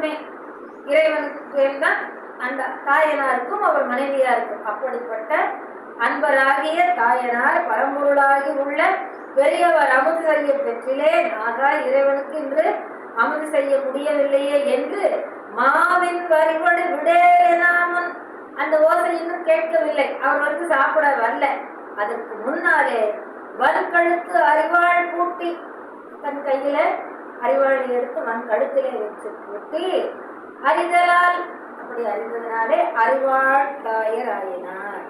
மட்டுமே இறைவனுக்கு தான் அந்த தாயனாருக்கும் அவர் மனைவியாருக்கும் அப்படிப்பட்ட அன்பராகிய தாயனார் பரம்பொருளாகி உள்ள பெரியவர் அமுது செய்ய பெற்றிலே நாகா இறைவனுக்கு இன்று அமுது செய்ய முடியவில்லையே என்று மாவின் வரிபடு விடேனாமன் அந்த ஓசை இன்னும் கேட்கவில்லை. அவர் வந்து சாப்பிட வரல. அதற்கு முன்னாலே வன்கழுத்து அறிவாள் பூட்டி தன் கையில அறிவாளி எடுத்து வன் கழுத்திலே வச்சு பூட்டி அறிதலால் அப்படி அறிந்ததனாலே அறிவாள் தாயர் ஆயினார்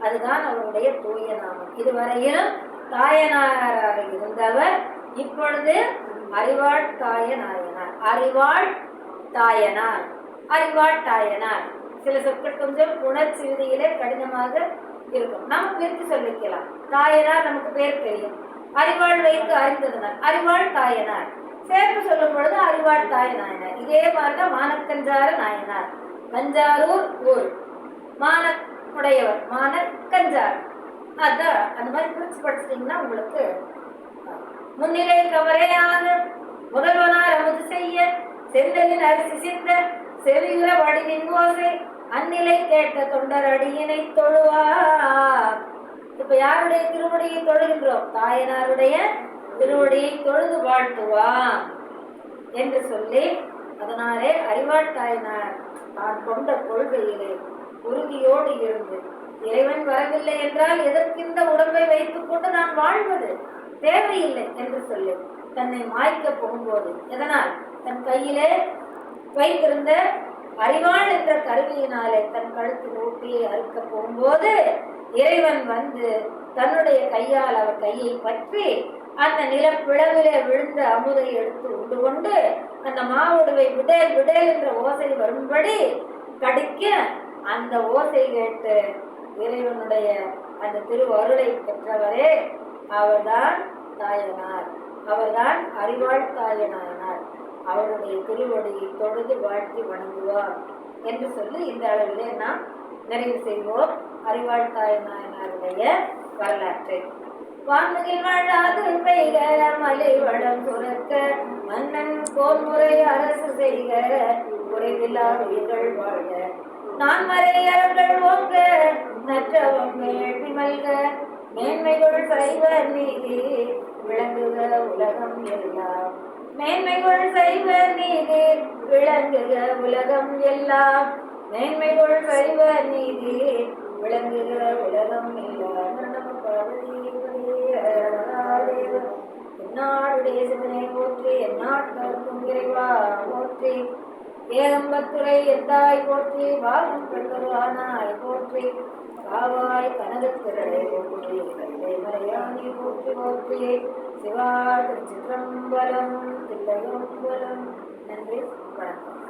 அதுதான் அவருடைய தூய நாமம். இதுவரையிலும் தாயனாராக இருந்தவர் இப்பொழுது அறிவாள் தாயனாயனார் அறிவாள் தாயனார் அறிவாள் தாயனார் சில சொற்கள் கொஞ்சம் உணர்ச்சி விதியிலே கடினமாக இருக்கும். நாம் பிரித்து சொல்லிக்கலாம். தாயனார் நமக்கு பேர் தெரியும். அறிவாள் வைத்து அறிந்ததனார் அறிவாள் தாயனார் சேர்த்து சொல்லும் பொழுது அறிவாள் தாய் நாயனார். இதே மாதிரிதான் மானக்கஞ்சார நாயனார். கஞ்சாரூர் ஊர். மான உடையவர் மானக்கஞ்சார் அதான் அந்த மாதிரி பிரிச்சு படிச்சிட்டீங்கன்னா உங்களுக்கு முன்னிலை கவரையாக முதல்வனார் அமுது செய்ய செந்தலின் அரிசி சிந்த செவியுற வடிவின் ஓசை அந்நிலை கேட்ட தொண்டர் அடியினை தொழுவார். இப்ப யாருடைய திருவடியை தொழுகின்றோம்? தாயனாருடைய திருவடியை தொழுது வாழ்த்துவான் என்று சொல்லி அதனாலே அறிவாள் தான் கொண்ட கொள்கையிலே உறுதியோடு இருந்து இறைவன் வரவில்லை என்றால் எதற்கு இந்த உடம்பை வைத்துக் கொண்டு நான் வாழ்வது? தேவையில்லை என்று சொல்லி தன்னை மாய்க்க போகும்போது எதனால் தன் கையிலே வைத்திருந்த அறிவாள் என்ற கருவியினாலே தன் கழுத்து ஊட்டியை அறுக்க போகும்போது இறைவன் வந்து தன்னுடைய கையால் அவர் கையை பற்றி அந்த நிலப்பிளவிலே விழுந்த அமுதை எடுத்து உண்டு கொண்டு அந்த மாவுடுவை விடேல் விடேல் என்ற ஓசை வரும்படி கடிக்க அந்த ஓசை கேட்டு இறைவனுடைய அந்த திருவருளை பெற்றவரே அவர்தான் தாயனார். அவர்தான் அறிவாள் தாயனானார். அவருடைய திருவடியை தொழுது வாழ்த்தி வணங்குவார் என்று சொல்லி இந்த அளவிலே நாம் நிறைவு செய்வோம். அறிவாள் தாயனாயனாருடைய வரலாற்றை. வான்முகில் வாழாது பெய்க மலை வளம் சுரக்க மன்னன் போர்முறை அரசு செய்க குறைவில்லா உயிர்கள் வாழ நான் மறை மறையர்கள் ஓங்க நற்றவம் வேள்வி மல்க மேன்மைகள் சைவர் நீதி விளங்குக உலகம் எல்லாம். மேன்மைகள் சைவர் நீதி விளங்குக உலகம் எல்லாம். மேன்மைகள் சைவர் நீதி விளங்குக உலகம் எல்லாம். என்னாடுடைய சிவனை போற்றி எந்நாட்களுக்கும் இறைவா போற்றி. ஏகம்பத்துறை எந்தாய் போற்றி வாழும் பெண்களானாய் போற்றி. காவாய் கனகத்திரளை போற்றி கல்லை மலையாணி போற்றி போற்றி. சிவா திருச்சிற்றம்பலம் தில்லையம்பலம். நன்றி வணக்கம்.